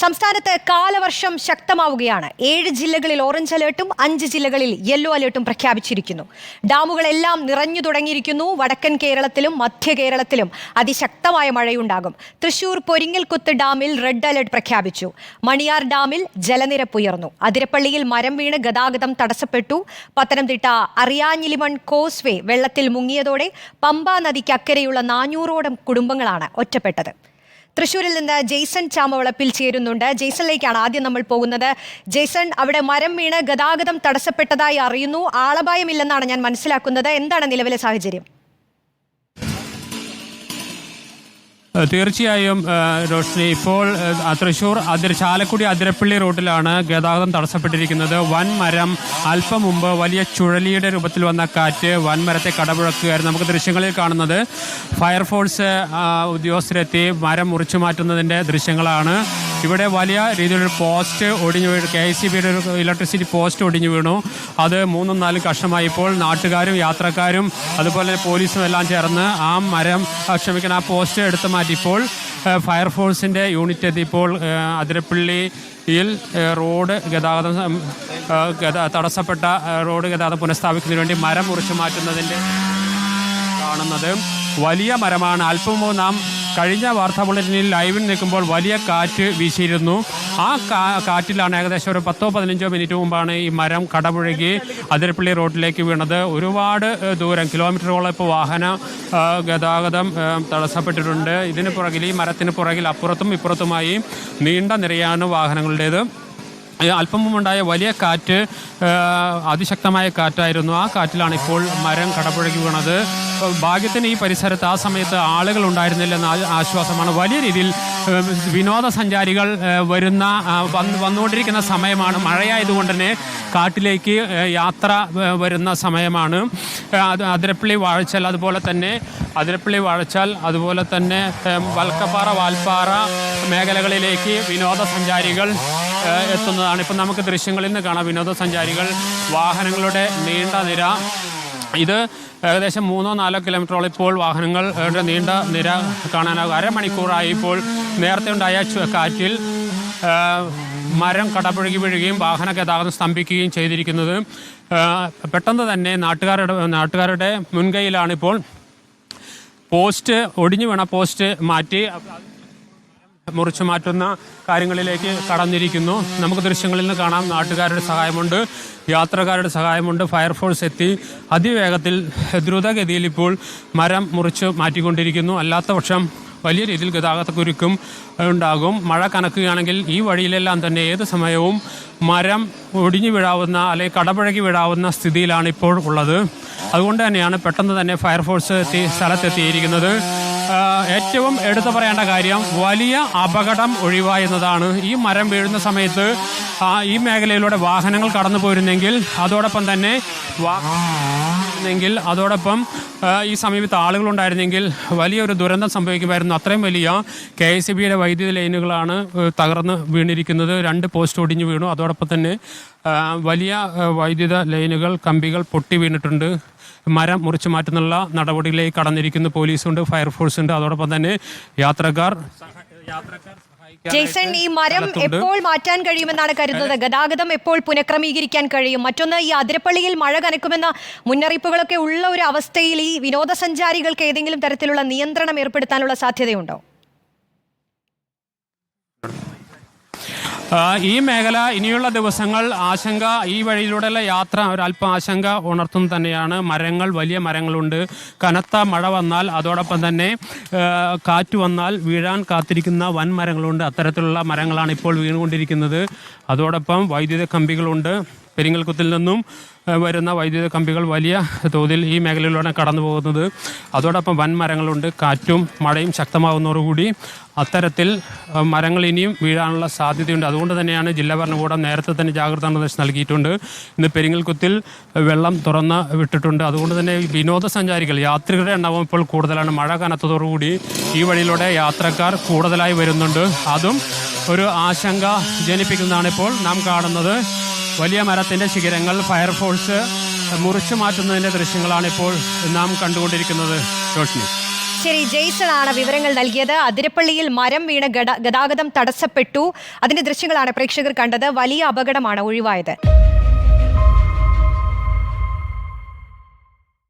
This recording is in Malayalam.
സംസ്ഥാനത്ത് കാലവർഷം ശക്തമാവുകയാണ്. ഏഴ് ജില്ലകളിൽ ഓറഞ്ച് അലേർട്ടും അഞ്ച് ജില്ലകളിൽ യെല്ലോ അലേർട്ടും പ്രഖ്യാപിച്ചിരിക്കുന്നു. ഡാമുകളെല്ലാം നിറഞ്ഞു തുടങ്ങിയിരിക്കുന്നു. വടക്കൻ കേരളത്തിലും മധ്യ കേരളത്തിലും അതിശക്തമായ മഴയുണ്ടാകും. തൃശൂർ പൊരിങ്ങൽകുത്ത് ഡാമിൽ റെഡ് അലേർട്ട് പ്രഖ്യാപിച്ചു. മണിയാർ ഡാമിൽ ജലനിരപ്പ് ഉയർന്നു. അതിരപ്പള്ളിയിൽ മരം വീണ് ഗതാഗതം തടസ്സപ്പെട്ടു. പത്തനംതിട്ട അറിയാഞ്ഞിലിമൺ കോസ്വേ വെള്ളത്തിൽ മുങ്ങിയതോടെ പമ്പാ നദിക്ക് അക്കരെയുള്ള നാനൂറോളം കുടുംബങ്ങളാണ് ഒറ്റപ്പെട്ടത്. തൃശ്ശൂരിൽ നിന്ന് ജെയ്സൺ ചാമവളപ്പിൽ ചേരുന്നുണ്ട്. ജെയ്സണിലേക്കാണ് ആദ്യം നമ്മൾ പോകുന്നത്. ജെയ്സൺ അവിടെ മരം വീണ് ഗതാഗതം തടസ്സപ്പെട്ടതായി അറിയുന്നു. ആളപായമില്ലെന്നാണ് ഞാൻ മനസ്സിലാക്കുന്നത്. എന്താണ് നിലവിലെ സാഹചര്യം? തീർച്ചയായും രോഷിനി ഇപ്പോൾ തൃശൂർ അതിര ചാലക്കുടി അതിരപ്പള്ളി റോഡിലാണ് ഗതാഗതം തടസ്സപ്പെട്ടിരിക്കുന്നത്. വൻ മരം അല്പം മുമ്പ് വലിയ ചുഴലിയുടെ രൂപത്തിൽ വന്ന കാറ്റ് വൻമരത്തെ കടപുഴക്കുകയായിരുന്നു നമുക്ക് ദൃശ്യങ്ങളിൽ കാണുന്നത്. ഫയർഫോഴ്സ് ഉദ്യോഗസ്ഥരെത്തി മരം മുറിച്ചു മാറ്റുന്നതിന്റെ ദൃശ്യങ്ങളാണ്. ഇവിടെ വലിയ രീതിയിലൊരു പോസ്റ്റ് ഒടിഞ്ഞു വീണു. കെ സി ബിയുടെ ഒരു ഇലക്ട്രിസിറ്റി പോസ്റ്റ് ഒടിഞ്ഞു വീണു. അത് മൂന്നും നാലും കഷ്ണമായി ഇപ്പോൾ നാട്ടുകാരും യാത്രക്കാരും അതുപോലെ പോലീസും എല്ലാം ചേർന്ന് ആ മരം ക്ഷമിക്കണം ആ പോസ്റ്റ് എടുത്തു മാറ്റിയപ്പോൾ ഫയർഫോഴ്സിന്റെ യൂണിറ്റ് എത്തിയപ്പോൾ അതിരപ്പള്ളിയിൽ റോഡ് ഗതാഗതം തടസ്സപ്പെട്ട റോഡ് ഗതാഗതം പുനഃസ്ഥാപിക്കുന്നതിന് വേണ്ടി മരം മുറിച്ചു മാറ്റുന്നതിന്റെ കാണുന്നത് വലിയ മരമാണ്. അല്പം നാം കഴിഞ്ഞ വാർത്താ ബുള്ളറ്റിനിൽ ലൈവിൽ നിൽക്കുമ്പോൾ വലിയ കാറ്റ് വീശിയിരുന്നു. ആ കാറ്റിലാണ് ഏകദേശം ഒരു പത്തോ പതിനഞ്ചോ മിനിറ്റ് മുമ്പാണ് ഈ മരം കടപുഴകി അതിരപ്പള്ളി റോഡിലേക്ക് വീണത്. ഒരുപാട് ദൂരം കിലോമീറ്ററുകളോളം ഇപ്പോൾ വാഹന ഗതാഗതം തടസ്സപ്പെട്ടിട്ടുണ്ട്. ഇതിന് പുറകിൽ ഈ മരത്തിന് പുറകിൽ അപ്പുറത്തും ഇപ്പുറത്തുമായി നീണ്ട നിരയാണ് വാഹനങ്ങളുടേത്. അല്പം മുമ്പുണ്ടായ വലിയ കാറ്റ് അതിശക്തമായ കാറ്റായിരുന്നു. ആ കാറ്റിലാണ് ഇപ്പോൾ മരം കടപുഴകി വീണത് ഭാഗ്യത്തിന് ഈ പരിസരത്ത് ആ സമയത്ത് ആളുകൾ ഉണ്ടായിരുന്നില്ലെന്ന ആശ്വാസമാണ്. വലിയ രീതിയിൽ വിനോദസഞ്ചാരികൾ വരുന്ന വന്നുകൊണ്ടിരിക്കുന്ന സമയമാണ്. മഴയായതുകൊണ്ട് തന്നെ കാട്ടിലേക്ക് യാത്ര വരുന്ന സമയമാണ്. അതിരപ്പള്ളി വാഴച്ചാൽ അതുപോലെ തന്നെ അതിരപ്പള്ളി വാഴച്ചാൽ അതുപോലെ തന്നെ വൽക്കപ്പാറ വാൽപ്പാറ മേഖലകളിലേക്ക് വിനോദസഞ്ചാരികൾ എത്തുന്നതാണ്. ഇപ്പം നമുക്ക് ദൃശ്യങ്ങളിൽ നിന്ന് കാണാം. വിനോദസഞ്ചാരികൾ വാഹനങ്ങളുടെ നീണ്ട നിര. ഇത് ഏകദേശം മൂന്നോ നാലോ കിലോമീറ്ററോളം ഇപ്പോൾ വാഹനങ്ങളുടെ നീണ്ട നിര കാണാനാകും. അരമണിക്കൂറായി ഇപ്പോൾ നേരത്തെ ഉണ്ടായ കാറ്റിൽ മരം കടപുഴകി വീഴുകയും വാഹന ഗതാഗതം സ്തംഭിക്കുകയും ചെയ്തിരിക്കുന്നത്. പെട്ടെന്ന് തന്നെ നാട്ടുകാരുടെ നാട്ടുകാരുടെ മുൻകൈയിലാണിപ്പോൾ പോസ്റ്റ് ഒടിഞ്ഞു വീണ പോസ്റ്റ് മാറ്റി. മുറിച്ചു മാറ്റുന്ന കാര്യങ്ങളിലേക്ക് കടന്നിരിക്കുന്നു. നമുക്ക് ദൃശ്യങ്ങളിൽ നിന്ന് കാണാം. നാട്ടുകാരുടെ സഹായമുണ്ട്. യാത്രക്കാരുടെ സഹായമുണ്ട്. ഫയർഫോഴ്സ് എത്തി. അതിവേഗത്തിൽ ദ്രുതഗതിയിൽ ഇപ്പോൾ മരം മുറിച്ച് മാറ്റിക്കൊണ്ടിരിക്കുന്നു. അല്ലാത്ത പക്ഷം വലിയ രീതിയിൽ ഗതാഗതക്കുരുക്കും ഉണ്ടാകും. മഴ കനക്കുകയാണെങ്കിൽ ഈ വഴിയിലെല്ലാം തന്നെ ഏത് സമയവും മരം ഒടിഞ്ഞു വീഴാവുന്ന അല്ലെങ്കിൽ കടപുഴകി വീഴാവുന്ന സ്ഥിതിയിലാണ് ഇപ്പോൾ ഉള്ളത്. അതുകൊണ്ട് തന്നെയാണ് പെട്ടെന്ന് തന്നെ ഫയർഫോഴ്സ് എത്തി സ്ഥലത്തെത്തിയിരിക്കുന്നത്. ഏറ്റവും എടുത്തു പറയേണ്ട കാര്യം വലിയ അപകടം ഒഴിവായെന്നതാണ്. ഈ മരം വീഴുന്ന സമയത്ത് ഈ മേഖലയിലൂടെ വാഹനങ്ങൾ കടന്നു പോയിരുന്നെങ്കിൽ അതോടൊപ്പം തന്നെ വാ- െങ്കിൽ അതോടൊപ്പം ഈ സമീപത്ത് ആളുകളുണ്ടായിരുന്നെങ്കിൽ വലിയൊരു ദുരന്തം സംഭവിക്കുമായിരുന്നു. അത്രയും വലിയ കെ എസ് ബിയുടെ വൈദ്യുതി ലൈനുകളാണ് തകർന്ന് വീണിരിക്കുന്നത്. രണ്ട് പോസ്റ്റ് ഒടിഞ്ഞു വീണു. അതോടൊപ്പം തന്നെ വലിയ വൈദ്യുത ലൈനുകൾ കമ്പികൾ പൊട്ടി വീണിട്ടുണ്ട്. മരം മുറിച്ചു മാറ്റുന്നുള്ള നടപടികളിലേക്ക് കടന്നിരിക്കുന്നു. പോലീസുണ്ട് ഫയർഫോഴ്സ് ഉണ്ട് അതോടൊപ്പം തന്നെ യാത്രക്കാർ യാത്രക്കാർ ജെയ്സൺ ഈ മരം എപ്പോൾ മാറ്റാൻ കഴിയുമെന്നാണ് കരുതുന്നത്? ഗതാഗതം എപ്പോൾ പുനഃക്രമീകരിക്കാൻ കഴിയും? മറ്റൊന്ന് ഈ അതിരപ്പള്ളിയിൽ മഴ കനക്കുമെന്ന മുന്നറിയിപ്പുകളൊക്കെ ഉള്ള ഒരു അവസ്ഥയിൽ ഈ വിനോദസഞ്ചാരികൾക്ക് ഏതെങ്കിലും തരത്തിലുള്ള നിയന്ത്രണം ഏർപ്പെടുത്താനുള്ള സാധ്യതയുണ്ടോ? ഈ മേഖല ഇനിയുള്ള ദിവസങ്ങൾ ആശങ്ക ഈ വഴിയിലൂടെയുള്ള യാത്ര ഒരല്പം ആശങ്ക ഉണർത്തും തന്നെയാണ്. മരങ്ങൾ വലിയ മരങ്ങളുണ്ട്. കനത്ത മഴ വന്നാൽ അതോടൊപ്പം തന്നെ കാറ്റ് വന്നാൽ വീഴാൻ കാത്തിരിക്കുന്ന വൻ മരങ്ങളുണ്ട്. അത്തരത്തിലുള്ള മരങ്ങളാണ് ഇപ്പോൾ വീണുകൊണ്ടിരിക്കുന്നത്. അതോടൊപ്പം വൈദ്യുത കമ്പികളുണ്ട്. പെരിങ്ങൽക്കുത്തിൽ നിന്നും വരുന്ന വൈദ്യുത കമ്പികൾ വലിയ തോതിൽ ഈ മേഖലയിലൂടെ കടന്നു പോകുന്നത്. അതോടൊപ്പം വൻ മരങ്ങളുണ്ട് കാറ്റും മഴയും ശക്തമാകുന്നതോടുകൂടി അത്തരത്തിൽ മരങ്ങൾ ഇനിയും വീഴാനുള്ള സാധ്യതയുണ്ട്. അതുകൊണ്ട് തന്നെയാണ് ജില്ലാ ഭരണകൂടം നേരത്തെ തന്നെ ജാഗ്രതാ നിർദ്ദേശം നൽകിയിട്ടുണ്ട്. ഇന്ന് പെരിങ്ങൽക്കുത്തിൽ വെള്ളം തുറന്ന് വിട്ടിട്ടുണ്ട്. അതുകൊണ്ട് തന്നെ വിനോദസഞ്ചാരികൾ യാത്രികരുടെ എണ്ണവും ഇപ്പോൾ കൂടുതലാണ്. മഴ കനത്തതോടുകൂടി ഈ വഴിയിലൂടെ യാത്രക്കാർ കൂടുതലായി വരുന്നുണ്ട്. അതും ഒരു ആശങ്ക ജനിപ്പിക്കുന്നതാണ് ഇപ്പോൾ നാം കാണുന്നത്. വലിയ മരത്തിന്റെ ശിഖരങ്ങൾ ഫയർഫോഴ്സ് മുറിച്ചു മാറ്റുന്നതിന്റെ ദൃശ്യങ്ങളാണ് ഇപ്പോൾ നാം കണ്ടുകൊണ്ടിരിക്കുന്നത്. റോഷ്നി ശരി ആണ് വിവരങ്ങൾ നൽകിയത്. അതിരപ്പള്ളിയിൽ മരം വീണ ഗതാഗതം തടസ്സപ്പെട്ടു. അതിന്റെ ദൃശ്യങ്ങളാണ് പ്രേക്ഷകർ കണ്ടത്. വലിയ അപകടമാണ് ഒഴിവായത്.